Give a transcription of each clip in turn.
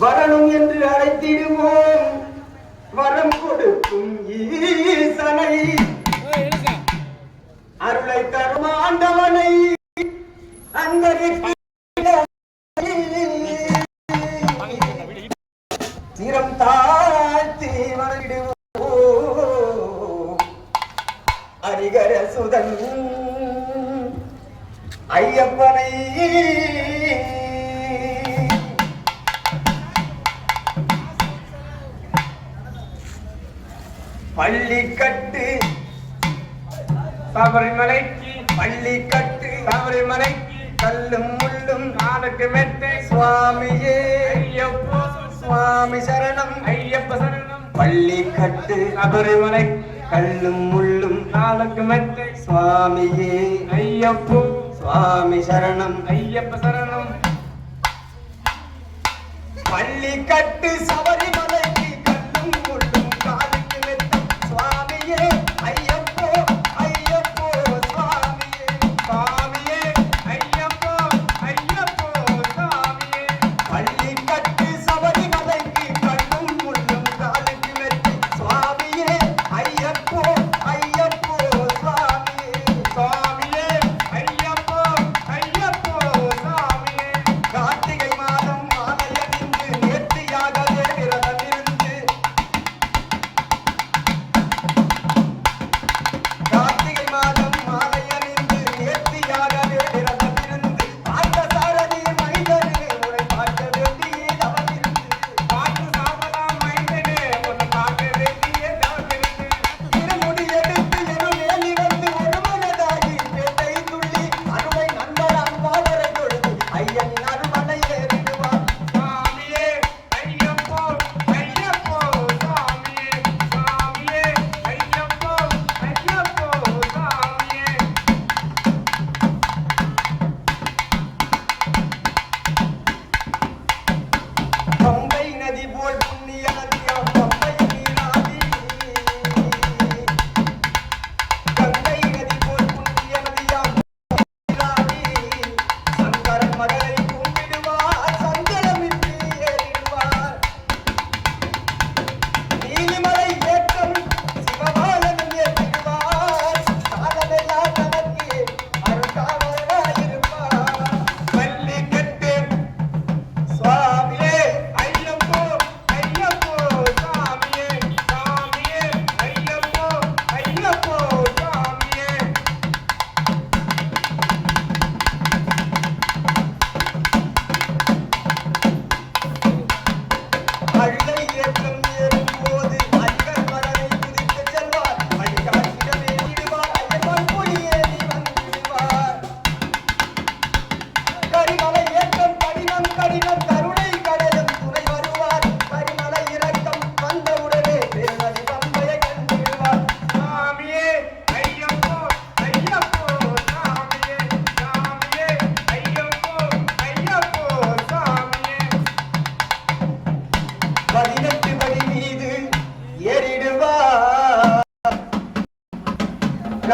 வரணும் என்று அழைத்திடுவோம். வரம் கொடுக்கும் ஈசனை. அருளை தரும் ஆண்டவனை. அன்பருக்கு சிரம் தாழ்த்தி வணங்கிடுவோம் அரிகர சுதன் ஐயப்பனை. பள்ளி கட்டு சபரிமலைக்கு பள்ளி கட்டு சபரிமலைக்கு கல்லும் முள்ளும் நாளுக்கு மெத்தை சுவாமியே ஐயப்போ சுவாமி சரணம். ஐயப்ப சரணம். பள்ளி கட்டு சபரிமலை கல்லும் முள்ளும் நாளுக்கு மெத்தை சுவாமியே ஐயப்போ சுவாமி சரணம் ஐயப்ப சரணம். பள்ளி கட்டு சப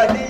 はい。